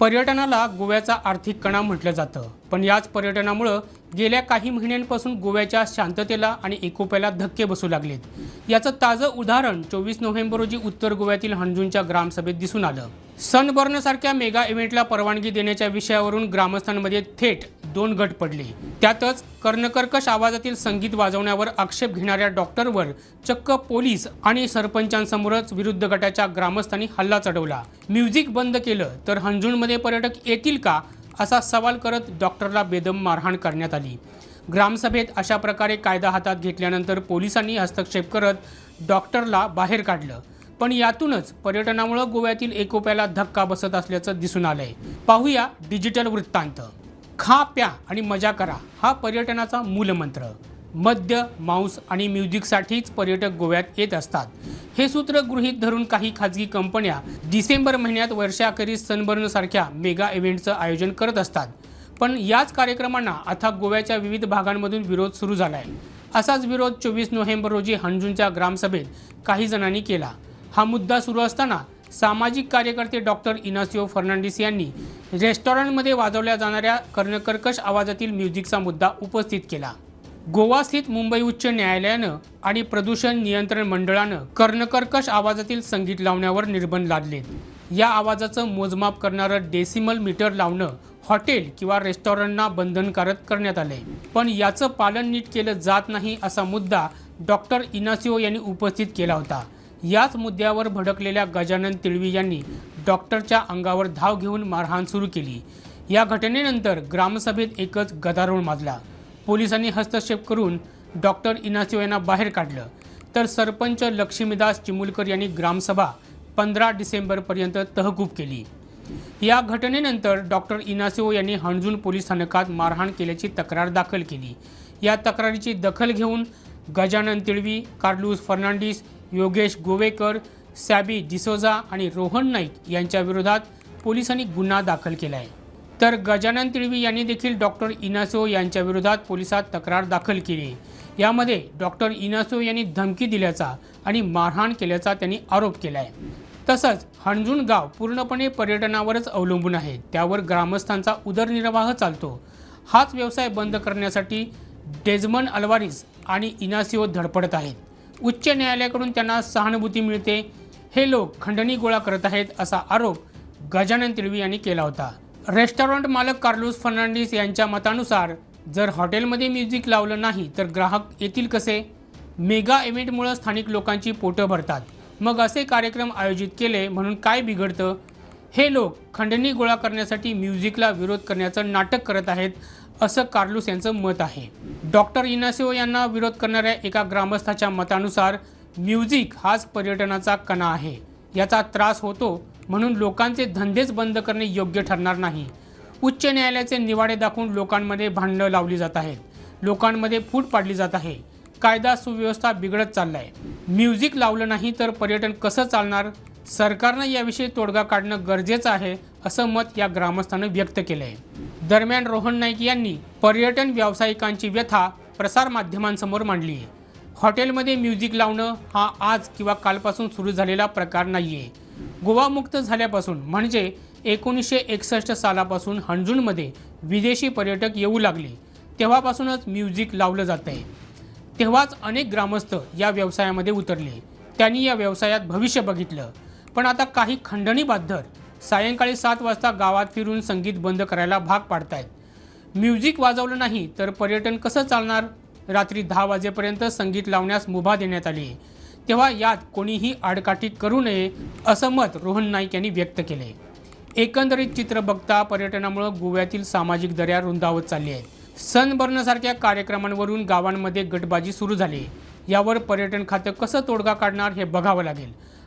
पर्यटनाला गोव्याचा आर्थिक कणा म्हटलं जातं. पण याच पर्यटनामुळं गेल्या काही महिन्यांपासून गोव्याच्या शांततेला आणि एकोप्याला धक्के बसू लागलेत. याचं ताजं उदाहरण चोवीस नोव्हेंबर रोजी उत्तर गोव्यातील हंजूंच्या ग्रामसभेत दिसून आलं. सनबर्नसारख्या मेगा इव्हेंटला परवानगी देण्याच्या विषयावरून ग्रामस्थांमध्ये थेट दोन गट पडले. त्यातच कर्णकर्कश आवाजातील संगीत वाजवण्यावर आक्षेप घेणाऱ्या डॉक्टरवर चक्क पोलीस आणि सरपंचांसमोरच विरुद्ध गटाच्या ग्रामस्थांनी हल्ला चढवला. म्युझिक बंद केलं तर हंजूणमध्ये पर्यटक येतील का? असा सवाल करत डॉक्टरला बेदम मारहाण करण्यात आली. ग्रामसभेत अशा प्रकारे कायदा हातात घेतल्यानंतर पोलिसांनी हस्तक्षेप करत डॉक्टरला बाहेर काढलं. पण यातूनच पर्यटनामुळं गोव्यातील एकोप्याला धक्का बसत असल्याचं दिसून आलं आहे पाहूया डिजिटल वृत्तांत. खा प्या आणि मजा करा हा पर्यटनाचा मूलमंत्र. मद्य मांस आणि म्युझिकसाठीच पर्यटक गोव्यात येत असतात. हे सूत्र गृहीत धरून काही खाजगी कंपन्या डिसेंबर महिन्यात वर्षाखेरीस सनबर्नसारख्या मेगा इव्हेंटचं आयोजन करत असतात. पण याच कार्यक्रमांना आता गोव्याच्या विविध भागांमधून विरोध सुरू झाला आहे असाच विरोध चोवीस नोव्हेंबर रोजी हंजूनच्या ग्रामसभेत काही जणांनी केला. हा मुद्दा सुरू असताना सामाजिक कार्यकर्ते डॉक्टर इनासिओ फर्नांडिस यांनी रेस्टॉरंटमध्ये वाजवल्या जाणाऱ्या कर्णकर्कश आवाजातील म्युझिकचा मुद्दा उपस्थित केला. गोवा स्थित मुंबई उच्च न्यायालयानं आणि प्रदूषण नियंत्रण मंडळानं कर्णकर्कश आवाजातील संगीत लावण्यावर निर्बंध लादले. या आवाजाचं मोजमाप करणारं डेसिमल मीटर लावणं हॉटेल किंवा रेस्टॉरंटना बंधनकारक करण्यात आले पण याचं पालन नीट केलं जात नाही असा मुद्दा डॉक्टर इनासिओ यांनी उपस्थित केला होता. याच मुद्द्यावर भडकलेल्या गजानन तिळवी यांनी डॉक्टरच्या अंगावर धाव घेऊन मारहाण सुरू केली. या घटनेनंतर ग्रामसभेत एकच गदारोळ माजला. पोलिसांनी हस्तक्षेप करून डॉक्टर इनासिओ यांना बाहेर काढलं. तर सरपंच लक्ष्मीदास चिमुलकर यांनी ग्रामसभा पंधरा डिसेंबरपर्यंत तहकूब केली. या घटनेनंतर डॉक्टर इनासिओ यांनी हणजून पोलीस स्थानकात मारहाण केल्याची तक्रार दाखल केली. या तक्रारीची दखल घेऊन गजानन तिळवी कार्लूस फर्नांडिस योगेश गोवेकर सॅबी डिसोजा आणि रोहन नाईक यांच्या विरोधात पोलिसांनी गुन्हा दाखल केला आहे तर गजानन तिळवी यांनी देखील डॉक्टर इनासो यांच्या विरोधात पोलिसात तक्रार दाखल केली. यामध्ये डॉक्टर इनासो यांनी धमकी दिल्याचा आणि मारहाण केल्याचा त्यांनी आरोप केला आहे तसंच हणजून गाव पूर्णपणे पर्यटनावरच अवलंबून आहे. त्यावर ग्रामस्थांचा उदरनिर्वाह चालतो. हाच व्यवसाय बंद करण्यासाठी डेझमन अल्वारिस आणि इनासिओ धडपडत आहेत. उच्च न्यायालयाकडून त्यांना सहानुभूती मिळते. हे लोक खंडणी गोळा करत आहेत असा आरोप गजानन तिळवी यांनी केला होता. रेस्टॉरंट मालक कार्लोस फर्नांडिस यांच्या मतानुसार जर हॉटेलमध्ये म्युझिक लावलं नाही तर ग्राहक येतील कसे? मेगा इव्हेंटमुळं स्थानिक लोकांची पोटं भरतात. मग असे कार्यक्रम आयोजित केले म्हणून काय बिघडतं? हे लोक खंडणी गोळा करण्यासाठी म्युझिकला विरोध करण्याचं नाटक करत आहेत असं कार्लुस यांचं मत आहे. डॉक्टर इनासिओ यांना विरोध करणाऱ्या एका ग्रामस्थाच्या मतानुसार म्युझिक हाच पर्यटनाचा कणा आहे. याचा त्रास होतो म्हणून लोकांचे धंदेच बंद करणे योग्य ठरणार नाही. उच्च न्यायालयाचे निवाडे दाखवून लोकांमध्ये भांडणं लावली जात आहेत. लोकांमध्ये फूट पाडली जात आहे. कायदा सुव्यवस्था बिघडत चाललाय. म्युझिक लावलं नाही तर पर्यटन कसं चालणार? सरकारनं याविषयी तोडगा काढणं गरजेचं आहे असं मत या ग्रामस्थानं व्यक्त केलं आहे दरम्यान रोहन नाईक यांनी पर्यटन व्यावसायिकांची व्यथा प्रसारमाध्यमांसमोर मांडली. आहे हॉटेलमध्ये म्युझिक लावणं हा आज किंवा कालपासून सुरू झालेला प्रकार नाही आहे गोवामुक्त झाल्यापासून म्हणजे एकोणीसशे एकसष्ट सालापासून हंजूणमध्ये विदेशी पर्यटक येऊ लागले. तेव्हापासूनच म्युझिक लावलं जात आहे तेव्हाच अनेक ग्रामस्थ या व्यवसायामध्ये उतरले. त्यांनी या व्यवसायात भविष्य बघितलं. पण आता काही खंडणीबाद्धर सायंकाळी सात वाजता गावात फिरून संगीत बंद करायला भाग पाडतायत. म्युझिक वाजवलं नाही तर पर्यटन कसं चालणार? रात्री दहा वाजेपर्यंत संगीत लावण्यास मुभा देण्यात आली. आहे तेव्हा यात कोणीही आडकाठी करू नये असं मत रोहन नाईक यांनी व्यक्त केले. एकंदरीत चित्र बघता पर्यटनामुळं गोव्यातील सामाजिक दर्या रुंदावत चालली आहेत सनबर्नसारख्या कार्यक्रमांवरून गावांमध्ये गटबाजी सुरू झाली. यावर पर्यटन खातं कसं तोडगा काढणार हे बघावं लागेल.